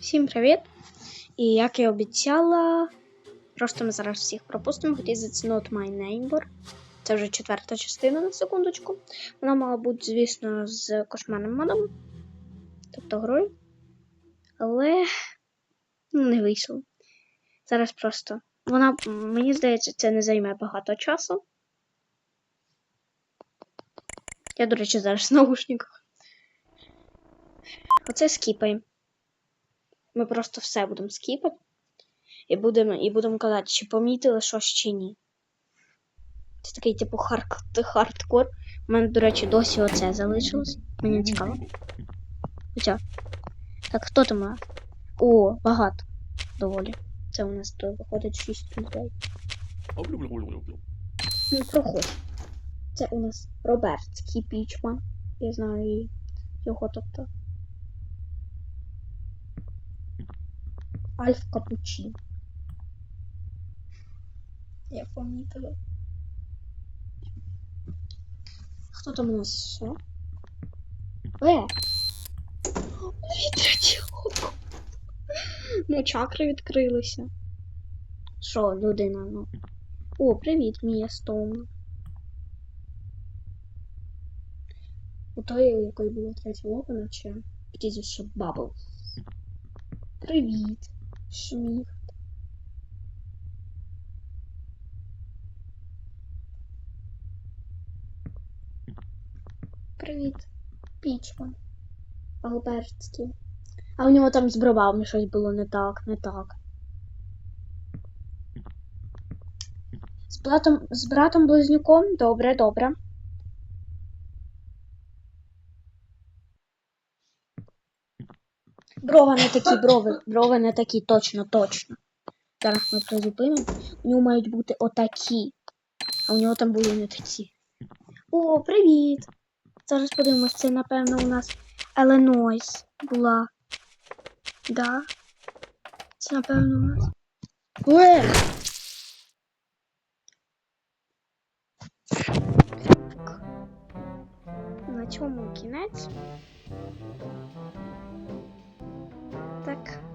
Всім привіт! І як і обіцяла, просто ми зараз всіх пропустимо, хоча It's not my neighbor. Це вже четверта частина на секундочку. Вона мала бути, звісно, з кошмарним модом, тобто грою. Але ну, не вийшло. Зараз просто. Вона, мені здається, це не займе багато часу. Я, до речі, зараз в наушниках. Оце скіпаємо. Ми просто все будемо скіпати. І будемо і будемо казати, чи помітили щось чи ні. Це такий, типу, хард, хардкор. У мене, до речі, досі оце залишилось. Мені цікаво. Хоча. Так, хто там? О, багато. Доволі. Це у нас то виходить 6 людей. Ну, проходь. Це у нас Робертський Пічман. Я знаю її. його тобто. Альф Капучино. Я помітила. Хто там у нас ще? Е! Вітрячок! Ну, чакри відкрилися. Що, людина, ну. О, привіт, Мія Стоун. У тої, у якої було третє око, наче прізвище Бабл. Привіт, Шміг. Привіт, Пічман. Албертський. А у нього там з бровами щось було не так, не так. З братом, з братом близнюком? Добре, добре. Брови не такі, брови, брови не такі, точно, точно. Зараз ми призупинимо. У нього мають бути отакі. А у нього там були не такі. О, привіт! Зараз подивимось, це, напевно, у нас Еленойс була. Да. Це, напевно, у нас. Уе! На цьому кінець. Так.